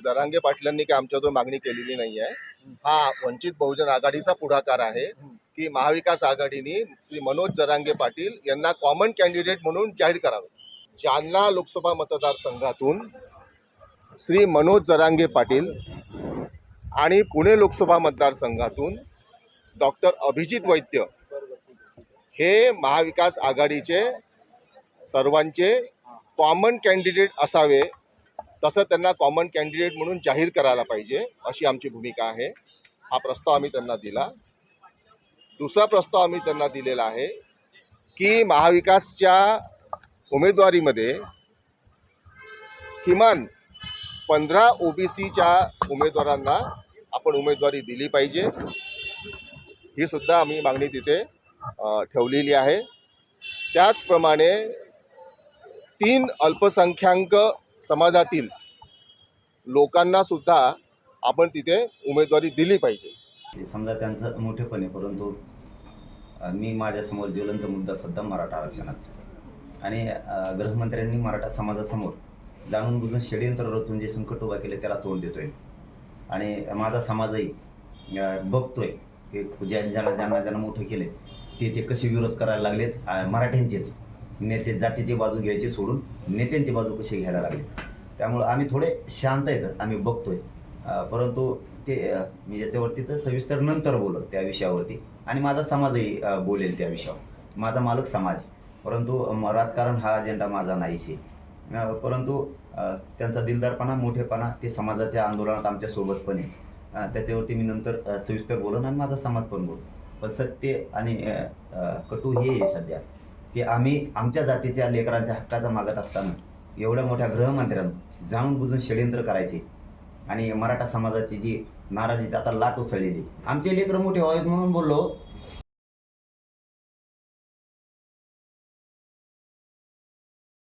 जरांगे पाटलांनी काय आमच्याकडून मागणी केलेली नाही आहे हा वंचित बहुजन आघाडीचा पुढाकार आहे की महाविकास आघाडीने श्री मनोज जरांगे पाटील यांना कॉमन कॅन्डिडेट म्हणून जाहीर करावे. जालना लोकसभा मतदारसंघातून श्री मनोज जरांगे पाटील आणि पुणे लोकसभा मतदारसंघातून डॉक्टर अभिजित वैद्य हे महाविकास आघाडीचे सर्वांचे कॉमन कॅन्डिडेट असावे तसं त्यांना कॉमन कॅन्डिडेट म्हणून जाहीर करायला पाहिजे अशी आमची भूमिका आहे. हा प्रस्ताव आम्ही त्यांना दिला. दुसरा प्रस्ताव आम्ही त्यांना दिलेला आहे की महाविकासच्या उमेदवारीमध्ये किमान पंधरा ओ बी सीच्या उमेदवारांना आपण उमेदवारी दिली पाहिजे. ही सुद्धा आम्ही मागणी तिथे ठेवलेली आहे. त्याचप्रमाणे तीन अल्पसंख्याक समाजातील लोकांना सुद्धा आपण तिथे उमेदवारी दिली पाहिजे. ते समजा त्यांचं मोठेपण आहे परंतु मी माझ्यासमोर ज्वलंत मुद्दा सध्या मराठा आरक्षणाचा आणि गृहमंत्र्यांनी मराठा समाजासमोर जाणून बुजून षडयंत्र रचून जे संकट उभा केले त्याला तोंड देतोय. आणि माझा समाजही बघतोय की ज्या ज्यांना ज्यांना ज्यांना मोठं केले ते ते कसे विरोध करायला लागलेत मराठ्यांचेच. नेते जातीची बाजू घ्यायची सोडून नेत्यांची बाजू कशी घ्यायला लागली? त्यामुळं आम्ही थोडे शांत आहेत आम्ही बघतोय. परंतु ते मी याच्यावरती तर सविस्तर नंतर बोलत त्या विषयावरती. आणि माझा समाजही बोलेल त्या विषयावर. माझा मालक समाज आहे. परंतु राजकारण हा अजेंडा माझा नाहीच आहे. परंतु त्यांचा दिलदारपणा मोठेपणा ते समाजाच्या आंदोलनात आमच्यासोबत पण आहे. त्याच्यावरती मी नंतर सविस्तर बोलन आणि माझा समाज पण बोल पण सत्य आणि कटू हे आहे सध्या. की आम्ही आमच्या जातीच्या लेकरांच्या हक्काचा मागत असताना एवढ्या मोठ्या गृहमंत्र्यांना जाणून बुजून षडयंत्र करायचे. आणि मराठा समाजाची जी नाराजीची आता लाट उसळलेली. आमचे लेकरं मोठे व्हावेत म्हणून बोललो.